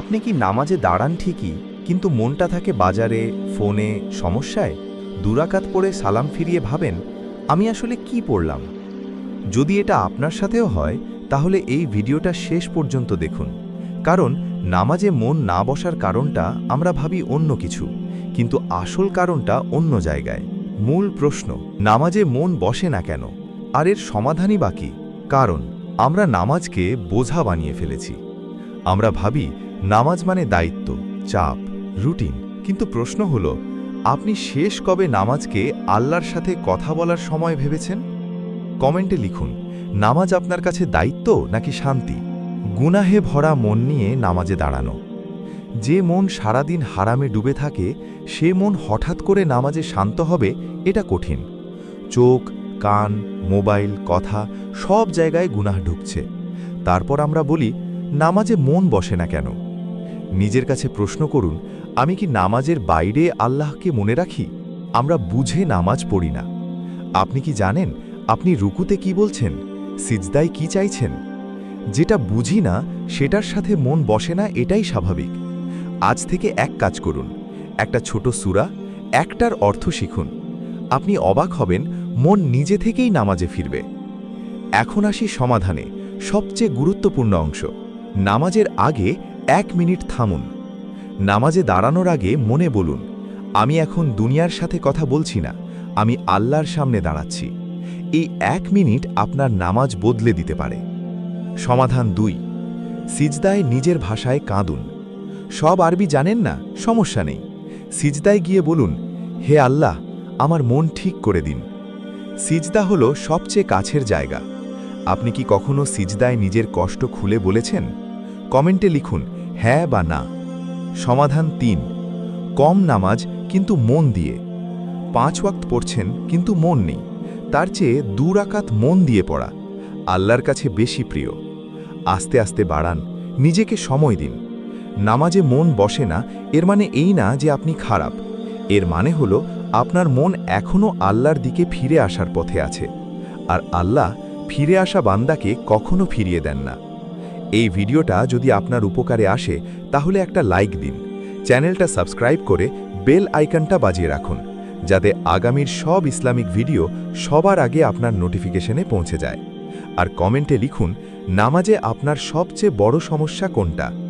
আপনি কি নামাজে দাঁড়ান ঠিকই, কিন্তু মনটা থাকে বাজারে, ফোনে, সমস্যায়? দুরাকাত পড়ে সালাম ফিরিয়ে ভাবেন, আমি আসলে কি পড়লাম? যদি এটা আপনার সাথেও হয়, তাহলে এই ভিডিওটা শেষ পর্যন্ত দেখুন। কারণ নামাজে মন না বসার কারণটা আমরা ভাবি অন্য কিছু, কিন্তু আসল কারণটা অন্য জায়গায়। মূল প্রশ্ন, নামাজে মন বসে না কেন? আর এর সমাধানই বাকি কারণ আমরা নামাজকে বোঝা বানিয়ে ফেলেছি। আমরা ভাবি নামাজ মানে দায়িত্ব, চাপ, রুটিন। কিন্তু প্রশ্ন হলো, আপনি শেষ কবে নামাজকে আল্লাহর সাথে কথা বলার সময় ভেবেছেন? কমেন্টে লিখুন, নামাজ আপনার কাছে দায়িত্ব নাকি শান্তি? গুনাহে ভরা মন নিয়ে নামাজে দাঁড়ানো। যে মন সারাদিন হারামে ডুবে থাকে, সে মন হঠাৎ করে নামাজে শান্ত হবে, এটা কঠিন। চোখ, কান, মোবাইল, কথা, সব জায়গায় গুনাহ ঢুকছে। তারপর আমরা বলি, নামাজে মন বসে না কেন? নিজের কাছে প্রশ্ন করুন, আমি কি নামাজের বাইরে আল্লাহকে মনে রাখি? আমরা বুঝে নামাজ পড়ি না। আপনি কি জানেন, আপনি রুকুতে কি বলছেন? সিজদায় কি চাইছেন? যেটা বুঝি না, সেটার সাথে মন বসে না, এটাই স্বাভাবিক। আজ থেকে এক কাজ করুন, একটা ছোট সুরা, একটার অর্থ শিখুন। আপনি অবাক হবেন, মন নিজে থেকেই নামাজে ফিরবে। এখন আসি সমাধানে, সবচেয়ে গুরুত্বপূর্ণ অংশ। নামাজের আগে এক মিনিট থামুন। নামাজে দাঁড়ানোর আগে মনে বলুন, আমি এখন দুনিয়ার সাথে কথা বলছি না, আমি আল্লাহর সামনে দাঁড়াচ্ছি। এই এক মিনিট আপনার নামাজ বদলে দিতে পারে। সমাধান দুই, সিজদায় নিজের ভাষায় কাঁদুন। সব আরবি জানেন না, সমস্যা নেই। সিজদায় গিয়ে বলুন, হে আল্লাহ, আমার মন ঠিক করে দিন। সিজদা হল সবচেয়ে কাছের জায়গা। আপনি কি কখনো সিজদায় নিজের কষ্ট খুলে বলেছেন? কমেন্টে লিখুন হ্যাঁ বা না। সমাধান তিন, কম নামাজ কিন্তু মন দিয়ে। পাঁচ ওয়াক্ত পড়ছেন কিন্তু মন নেই, তার চেয়ে দুরাকাত মন দিয়ে পড়া আল্লাহর কাছে বেশি প্রিয়। আস্তে আস্তে বাড়ান, নিজেকে সময় দিন। নামাজে মন বসে না, এর মানে এই না যে আপনি খারাপ। এর মানে হলো আপনার মন এখনও আল্লাহর দিকে ফিরে আসার পথে আছে। আর আল্লাহ ফিরে আসা বান্দাকে কখনো ফিরিয়ে দেন না। এই ভিডিওটা যদি আপনার উপকারে আসে, তাহলে একটা লাইক দিন। চ্যানেলটা সাবস্ক্রাইব করে বেল আইকনটা বাজিয়ে রাখুন, যাতে আগামীর সব ইসলামিক ভিডিও সবার আগে আপনার নোটিফিকেশনে পৌঁছে যায়। আর কমেন্টে লিখুন, নামাজে আপনার সবচেয়ে বড় সমস্যা কোনটা?